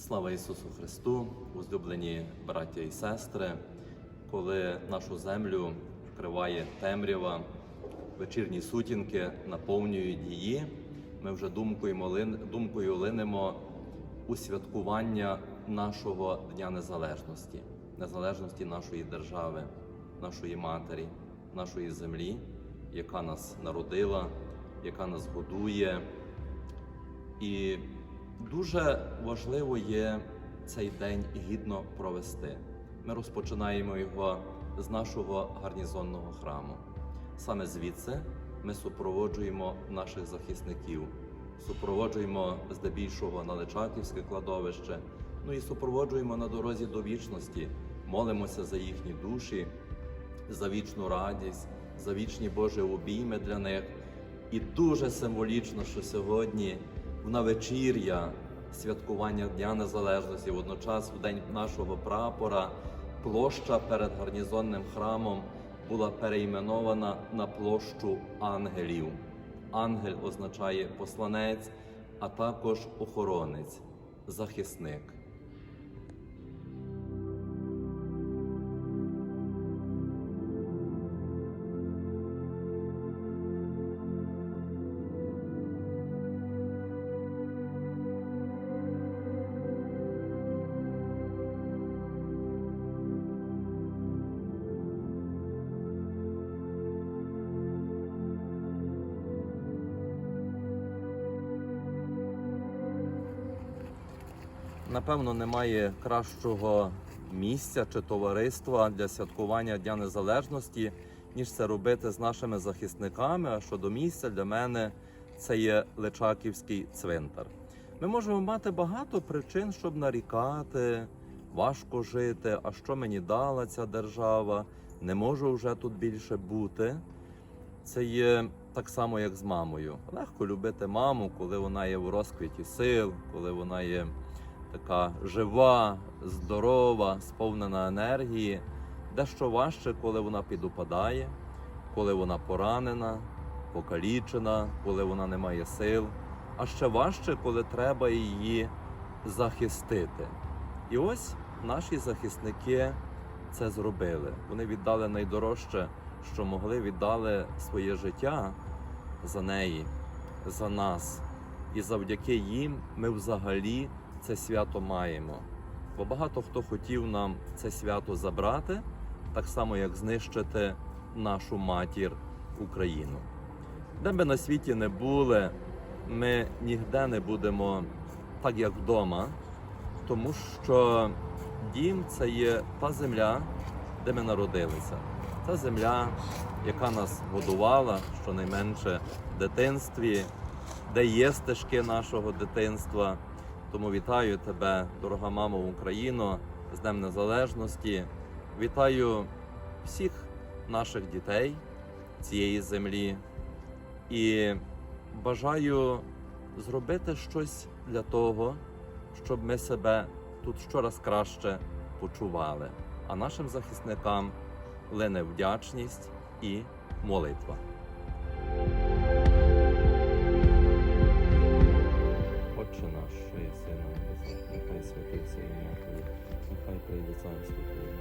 Слава Ісусу Христу, возлюблені браття і сестри, коли нашу землю вкриває темрява, вечірні сутінки наповнюють її, ми вже думкою, думкою линемо у святкування нашого Дня Незалежності, незалежності нашої держави, нашої матері, нашої землі, яка нас народила, яка нас годує. І дуже важливо є цей день гідно провести. Ми розпочинаємо його з нашого гарнізонного храму. Саме звідси ми супроводжуємо наших захисників, супроводжуємо здебільшого на Личаківське кладовище, ну і супроводжуємо на дорозі до вічності, молимося за їхні душі, за вічну радість, за вічні Божі обійми для них. І дуже символічно, що сьогодні в навечір'я святкування Дня Незалежності, водночас в день нашого прапора, площа перед гарнізонним храмом була перейменована на площу ангелів. Ангель означає посланець, а також охоронець, захисник. Напевно, немає кращого місця чи товариства для святкування Дня Незалежності, ніж це робити з нашими захисниками. А щодо місця для мене це є Личаківський цвинтар. Ми можемо мати багато причин, щоб нарікати, важко жити. А що мені дала ця держава? Не можу вже тут більше бути. Це є так само, як з мамою. Легко любити маму, коли вона є в розквіті сил, коли вона є така жива, здорова, сповнена енергії. Дещо важче, коли вона підупадає, коли вона поранена, покалічена, коли вона не має сил. А ще важче, коли треба її захистити. І ось наші захисники це зробили. Вони віддали найдорожче, що могли, віддали своє життя за неї, за нас. І завдяки їм ми взагалі це свято маємо. Бо багато хто хотів нам це свято забрати, так само як знищити нашу матір Україну. Де би на світі не були, ми ніде не будемо так, як вдома, тому що дім це є та земля, де ми народилися. Це земля, яка нас годувала щонайменше в дитинстві, де є стежки нашого дитинства. Тому вітаю тебе, дорога мамо Україно, з Днем Незалежності. Вітаю всіх наших дітей цієї землі і бажаю зробити щось для того, щоб ми себе тут щораз краще почували. А нашим захисникам лине вдячність і молитва. Сина нехай святиться Твоє, нехай прийде царство Твоє,